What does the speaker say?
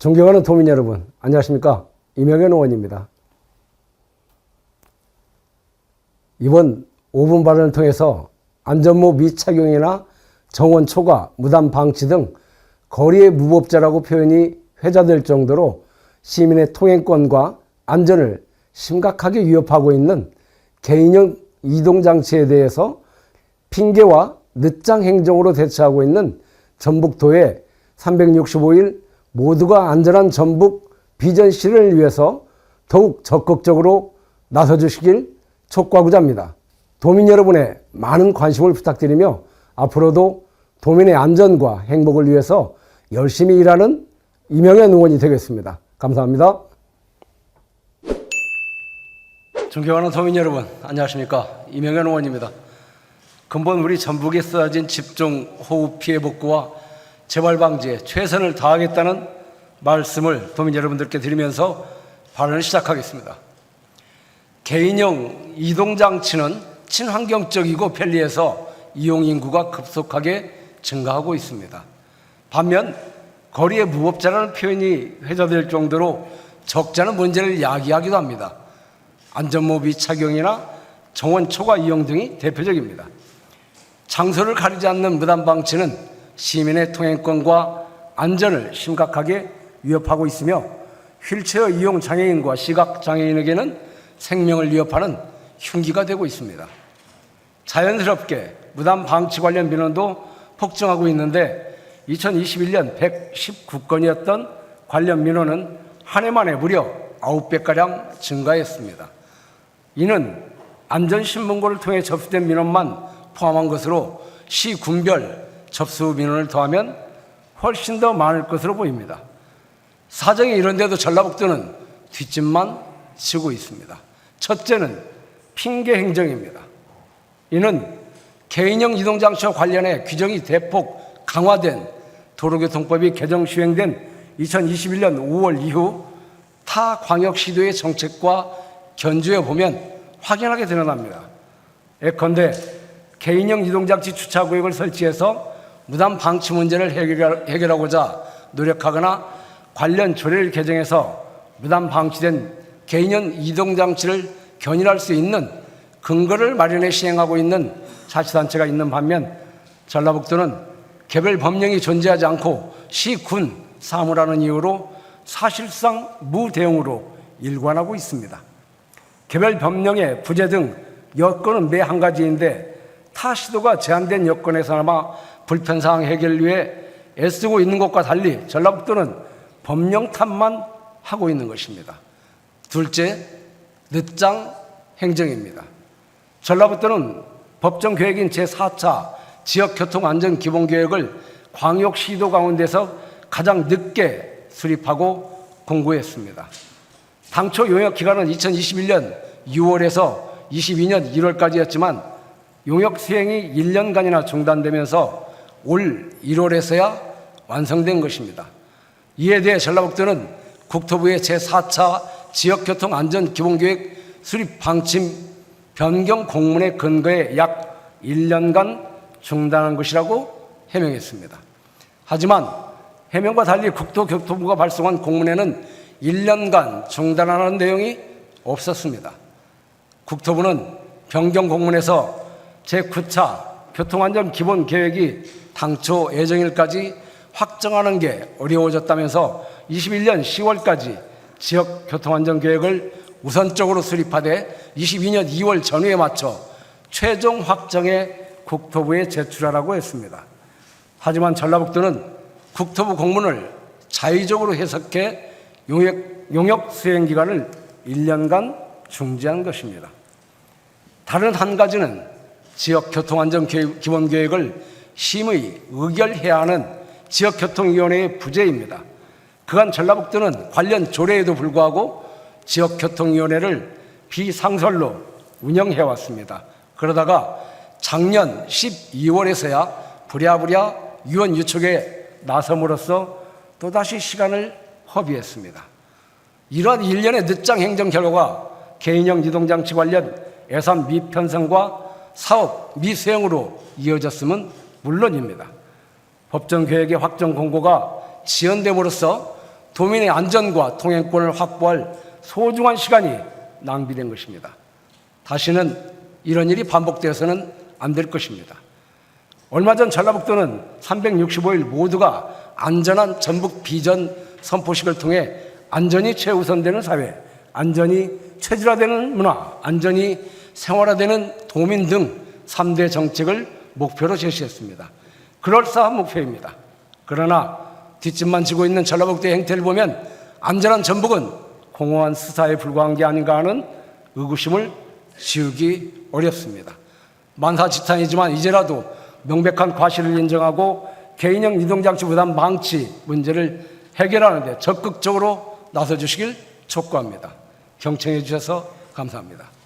존경하는 도민 여러분, 안녕하십니까? 이명현 의원입니다. 이번 5분 발언을 통해서 안전모 미착용이나 정원 초과, 무단 방치 등 거리의 무법자라고 표현이 회자될 정도로 시민의 통행권과 안전을 심각하게 위협하고 있는 개인형 이동장치에 대해서 핑계와 늦장 행정으로 대처하고 있는 전북도의 365일 모두가 안전한 전북 비전 실현을 위해서 더욱 적극적으로 나서 주시길 촉구하고자 합니다. 도민 여러분의 많은 관심을 부탁드리며 앞으로도 도민의 안전과 행복을 위해서 열심히 일하는 이명현 의원이 되겠습니다. 감사합니다. 존경하는 도민 여러분, 안녕하십니까? 이명현 의원입니다. 근본 우리 전북에 쏟아진 집중 호우 피해 복구와 재발 방지에 최선을 다하겠다는 말씀을 도민 여러분들께 드리면서 발언을 시작하겠습니다. 개인형 이동장치는 친환경적이고 편리해서 이용 인구가 급속하게 증가하고 있습니다. 반면 거리의 무법자라는 표현이 회자될 정도로 않은 문제를 야기하기도 합니다. 안전모비 착용이나 정원 초과 이용 등이 대표적입니다. 장소를 가리지 않는 무단 방치는 시민의 통행권과 안전을 심각하게 위협하고 있으며 휠체어 이용 장애인과 시각 장애인에게는 생명을 위협하는 흉기가 되고 있습니다. 자연스럽게 무단 방치 관련 민원도 폭증하고 있는데 2021년 119건이었던 관련 민원은 한 해 만에 무려 9배가량 증가했습니다. 이는 안전신문고를 통해 접수된 민원만 포함한 것으로 시 군별 접수 민원을 더하면 훨씬 더 많을 것으로 보입니다. 사정이 이런데도 전라북도는 뒷짐만 지고 있습니다. 첫째는 핑계 행정입니다. 이는 개인형 이동장치와 관련해 규정이 대폭 강화된 도로교통법이 개정 시행된 2021년 5월 이후 타 광역시도의 정책과 견주해 보면 확연하게 드러납니다. 예컨대 개인형 이동장치 주차 구역을 설치해서 무단 방치 문제를 해결- 해결하고자 노력하거나 관련 조례를 개정해서 무단 방치된 개인형 이동 장치를 견인할 수 있는 근거를 마련해 시행하고 있는 자치단체가 있는 반면 전라북도는 개별 법령이 존재하지 않고 시군 사무라는 이유로 사실상 무대응으로 일관하고 있습니다. 개별 법령의 부재 등 여건은 매 한 가지인데 타 시도가 제한된 여건에서나마 불편사항 해결을 위해 애쓰고 있는 것과 달리 전라북도는 법령 탓만 하고 있는 것입니다. 둘째, 늦장 행정입니다. 전라북도는 법정 계획인 제4차 지역교통안전기본계획을 광역시도 가운데서 가장 늦게 수립하고 공고했습니다. 당초 용역 기간은 2021년 6월에서 22년 1월까지였지만 용역 수행이 1년간이나 중단되면서 올 1월에서야 완성된 것입니다. 이에 대해 전라북도는 국토부의 제4차 지역교통안전기본계획 수립 방침 변경 공문의 근거에 약 1년간 중단한 것이라고 해명했습니다. 하지만 해명과 달리 국토교통부가 발송한 공문에는 1년간 중단하는 내용이 없었습니다. 국토부는 변경 공문에서 제9차 교통안전 기본 계획이 당초 예정일까지 확정하는 게 어려워졌다면서 21년 10월까지 지역 교통안전 계획을 우선적으로 수립하되 22년 2월 전후에 맞춰 최종 확정에 국토부에 제출하라고 했습니다. 하지만 전라북도는 국토부 공문을 자의적으로 해석해 용역, 용역 수행 기간을 1년간 중지한 것입니다. 다른 한 가지는 지역 교통안전 기본 계획을 심의 의결해야 하는 지역 교통위원회의 부재입니다. 그간 전라북도는 관련 조례에도 불구하고 지역 교통위원회를 비상설로 운영해 왔습니다. 그러다가 작년 12월에서야 부랴부랴 위원 유촉에 나섬으로써 또다시 시간을 허비했습니다. 이러한 일련의 늦장 행정 결과가 개인형 이동장치 관련 예산 미편성과 사업 미수행으로 이어졌음은 물론입니다. 법정 계획의 확정 공고가 지연됨으로써 도민의 안전과 통행권을 확보할 소중한 시간이 낭비된 것입니다. 다시는 이런 일이 반복되어서는 안 될 것입니다. 얼마 전 전라북도는 365일 모두가 안전한 전북 비전 선포식을 통해 안전이 최우선되는 사회, 안전이 체질화되는 문화, 안전이 생활화되는 도민 등 3대 정책을 목표로 제시했습니다. 그럴싸한 목표입니다. 그러나 뒷짐만 지고 있는 전라북도의 행태를 보면 안전한 전북은 공허한 수사에 불과한 게 아닌가 하는 의구심을 지우기 어렵습니다. 만사지탄이지만 이제라도 명백한 과실을 인정하고 개인형 이동장치 부담 망치 문제를 해결하는 데 적극적으로 나서 주시길 촉구합니다. 경청해 주셔서 감사합니다.